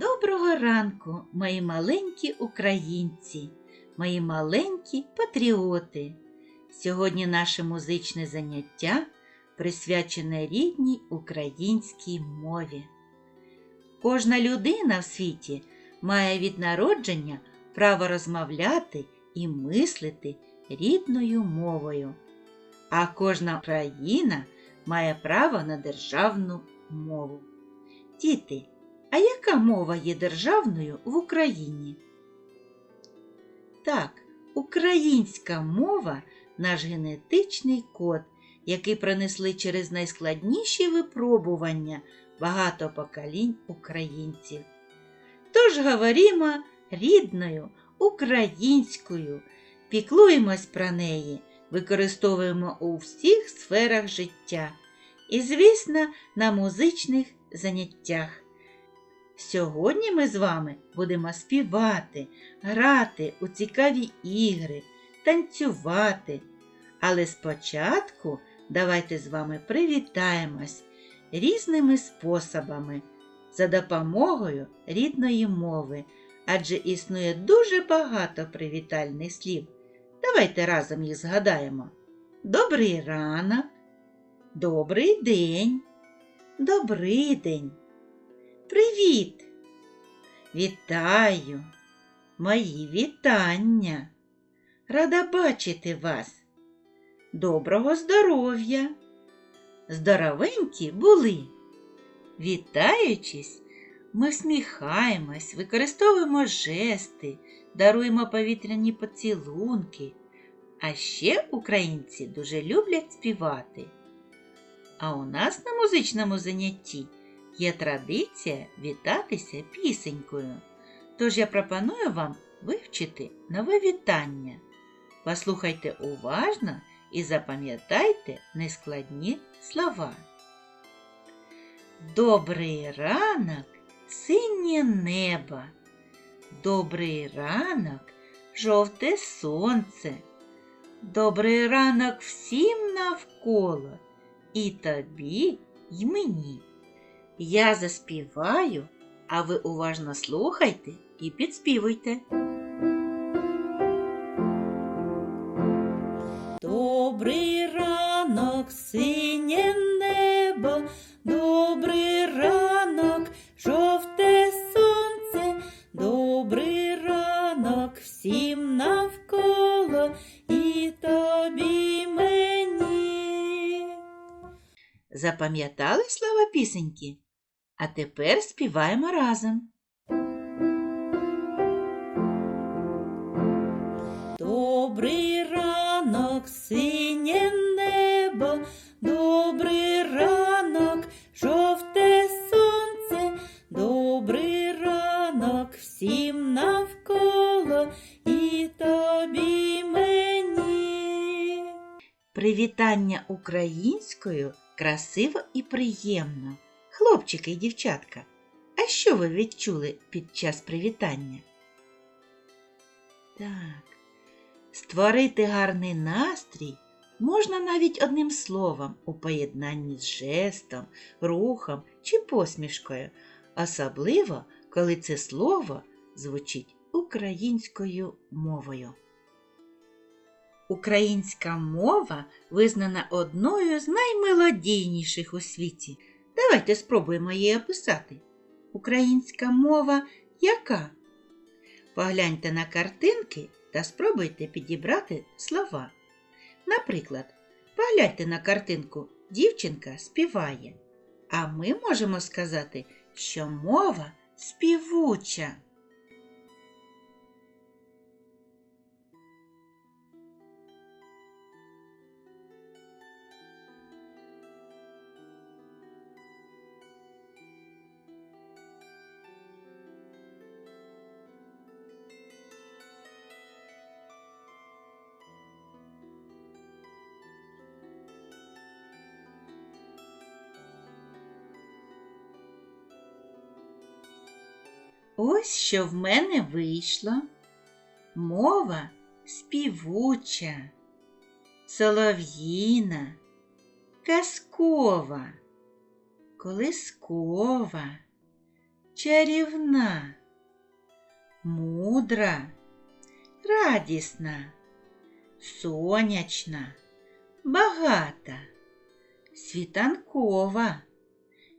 Доброго ранку, мої маленькі українці, мої маленькі патріоти. Сьогодні наше музичне заняття присвячене рідній українській мові. Кожна людина в світі має від народження право розмовляти і мислити рідною мовою, а кожна країна має право на державну мову. Діти, а яка мова є державною в Україні? Так, українська мова наш генетичний код, який пронесли через найскладніші випробування багато поколінь українців. Тож говоримо рідною, українською, піклуємось про неї, використовуємо у всіх сферах життя і, звісно, на музичних заняттях. Сьогодні ми з вами будемо співати, грати у цікаві ігри, танцювати. Але спочатку давайте з вами привітаємось різними способами за допомогою рідної мови, адже існує дуже багато привітальних слів. Давайте разом їх згадаємо. Добрий ранок, добрий день, добрий день. Привіт! Вітаю! Мої вітання! Рада бачити вас! Доброго здоров'я! Здоровенькі були! Вітаючись, ми всміхаємось, використовуємо жести, даруємо повітряні поцілунки. А ще українці дуже люблять співати. А у нас на музичному занятті є традиція вітатися пісенькою. Тож я пропоную вам вивчити нове вітання. Послухайте уважно і запам'ятайте нескладні слова. Добрий ранок, синє небо. Добрий ранок, жовте сонце. Добрий ранок всім навколо і тобі, й мені. Я заспіваю, а ви уважно слухайте і підспівуйте. Добрий ранок, синє небо, добрий ранок, жовте сонце, добрий ранок всім навколо і тобі мені. Запам'ятали слова пісеньки? А тепер співаємо разом. Добрий ранок, синє небо, добрий ранок, жовте сонце, добрий ранок всім навколо і тобі мені. Привітання українською красиво і приємно. Хлопчики і дівчатка, а що ви відчули під час привітання? Так, створити гарний настрій можна навіть одним словом у поєднанні з жестом, рухом чи посмішкою, особливо, коли це слово звучить українською мовою. Українська мова визнана одною з наймелодійніших у світі. Давайте спробуємо її описати. Українська мова яка? Погляньте на картинки та спробуйте підібрати слова. Наприклад, погляньте на картинку Дівчинка співає. А ми можемо сказати, що мова співуча. Ось що в мене вийшло. Мова співуча, солов'їна, казкова, колискова, чарівна, мудра, радісна, сонячна, багата, світанкова,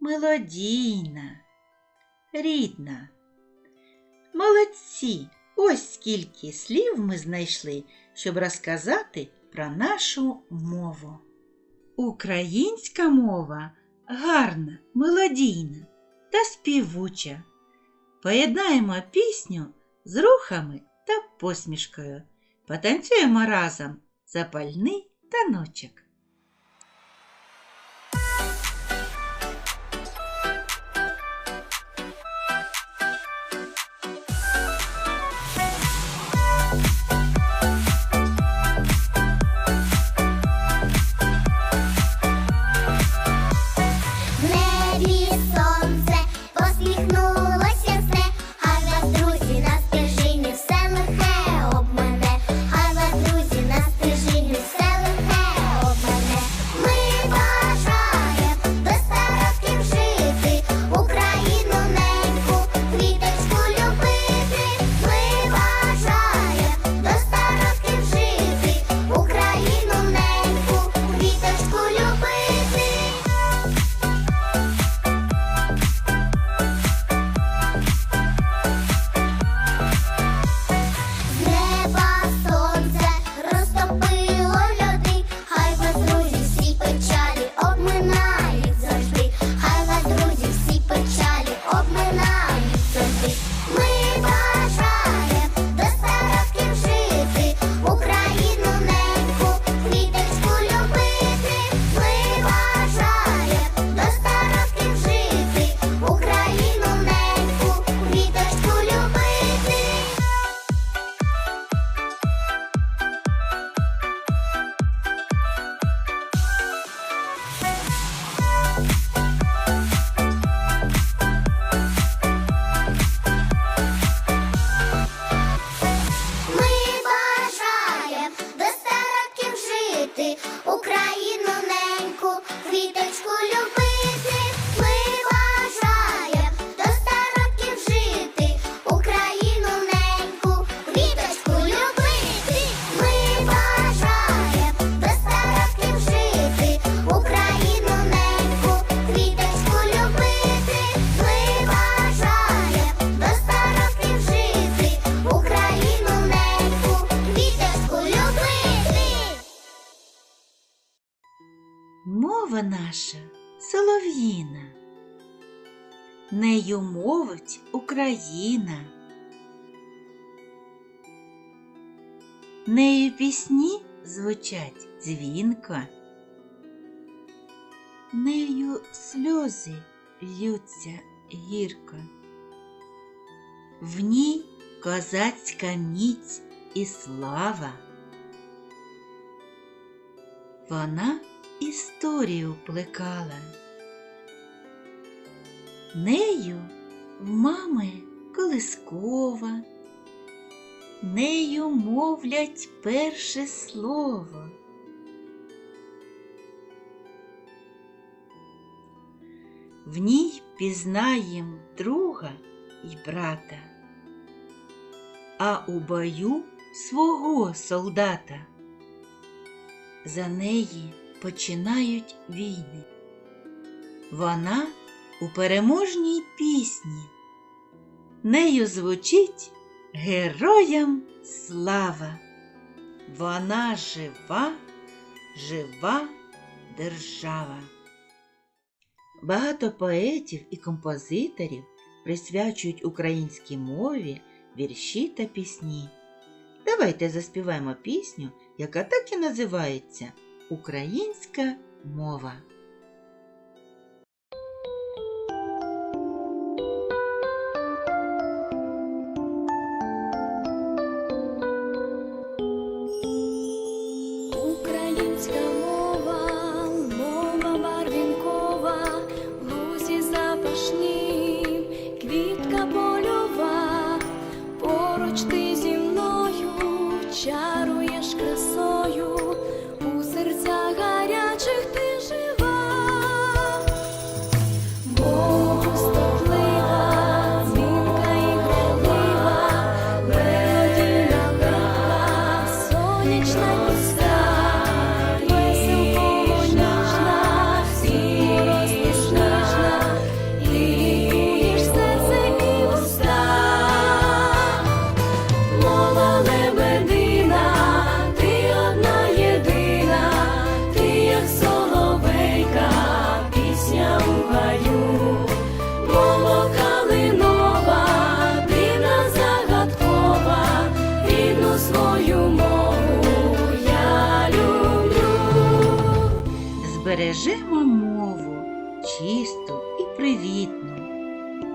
мелодійна, рідна. Молодці! Ось скільки слів ми знайшли, щоб розказати про нашу мову. Українська мова гарна, мелодійна та співуча. Поєднаємо пісню з рухами та посмішкою. Потанцюємо разом запальний таночок. Мова наша солов'їна, нею мовить Україна. Нею пісні звучать дзвінко, нею сльози льються гірко. В ній козацька міць і слава. Вона історію плекала. Нею в мами колискова, нею мовлять перше слово. В ній пізнаєм друга й брата, а у бою свого солдата. За неї починають війни. Вона у переможній пісні. Нею звучить героям слава. Вона жива, жива держава. Багато поетів і композиторів присвячують українській мові вірші та пісні. Давайте заспіваємо пісню, яка так і називається Українська мова.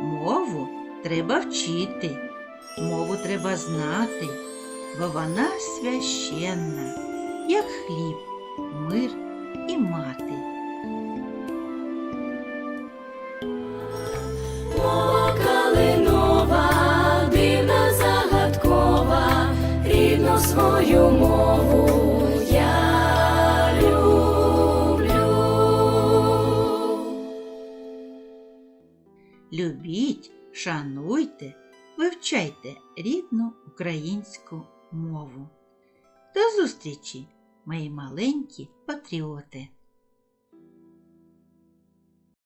Мову треба вчити, мову треба знати, бо вона священна, як хліб, мир і мати. Мова калинова, дивна загадкова, рідну свою мову Любіть, шануйте, вивчайте рідну українську мову. До зустрічі, мої маленькі патріоти!